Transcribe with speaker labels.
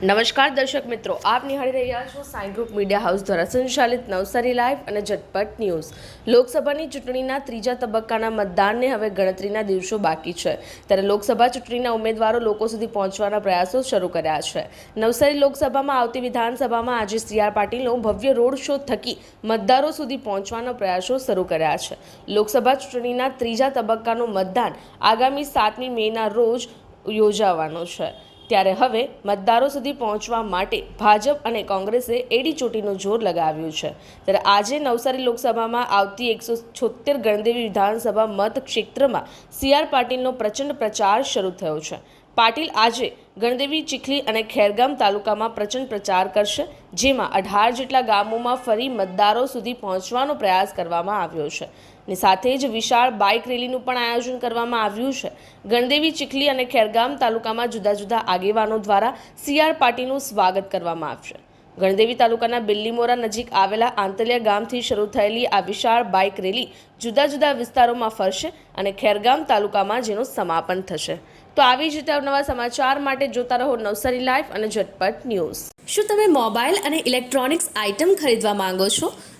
Speaker 1: નમસ્કાર દર્શક મિત્રો, આપ નિહાળી રહ્યા છો સાઈ ગ્રુપ મીડિયા હાઉસ દ્વારા સંચાલિત નવસારી લાઈવ અને ઝટપટ ન્યૂઝ. લોકસભાની ચૂંટણીના ત્રીજા તબક્કાના મતદાનને હવે ગણતરીના દિવસો બાકી છે. ત્યારે લોકસભા ચૂંટણીના ઉમેદવારો લોકો સુધી પહોંચવાના પ્રયાસો શરૂ કર્યા છે. નવસારી લોકસભામાં આવતી વિધાનસભામાં આજે સી આર પાટીલનો ભવ્ય રોડ શો થકી મતદારો સુધી પહોંચવાના પ્રયાસો શરૂ કર્યા છે. લોકસભા ચૂંટણીના ત્રીજા તબક્કાનું મતદાન આગામી સાતમી મેના રોજ યોજાવાનો છે. ત્યારે હવે મતદારો સુધી પહોંચવા માટે ભાજપ અને કોંગ્રેસે એડી ચોટીનું જોર લગાવ્યું છે. ત્યારે આજે નવસારી લોકસભામાં આવતી એકસો છોતેર ગણદેવી વિધાનસભા મત ક્ષેત્રમાં સી આર પાટીલનો પ્રચંડ પ્રચાર શરૂ થયો છે. પાટીલ આજે ગણદેવી, ચીખલી અને ખેરગામ તાલુકામાં પ્રચંડ પ્રચાર કરશે, જેમાં અઢાર જેટલા ગામોમાં ફરી મતદારો સુધી પહોંચવાનો પ્રયાસ કરવામાં આવ્યો છે. ને સાથે જ વિશાળ બાઇક રેલીનું પણ આયોજન કરવામાં આવ્યું છે. ગણદેવી, ચીખલી અને ખેરગામ તાલુકામાં જુદા જુદા આગેવાનો દ્વારા સી આર પાટીલનું સ્વાગત કરવામાં આવશે ગણદેવી તાલુકાના બિલ્લીમોરા નજીક આવેલા આંતલિયા ગામથી શરૂ થયેલી આ વિશાળ બાઇક રેલી જુદા જુદા વિસ્તારોમાં ફરશે અને ખેરગામ તાલુકામાં જેનું સમાપન થશે. તો આવી જ રીતે નવા સમાચાર માટે જોતા રહો નવસારી લાઈફ અને ઝટપટ ન્યૂઝ. શું તમે મોબાઈલ અને ઇલેક્ટ્રોનિક્સ આઇટમ ખરીદવા માંગો છો?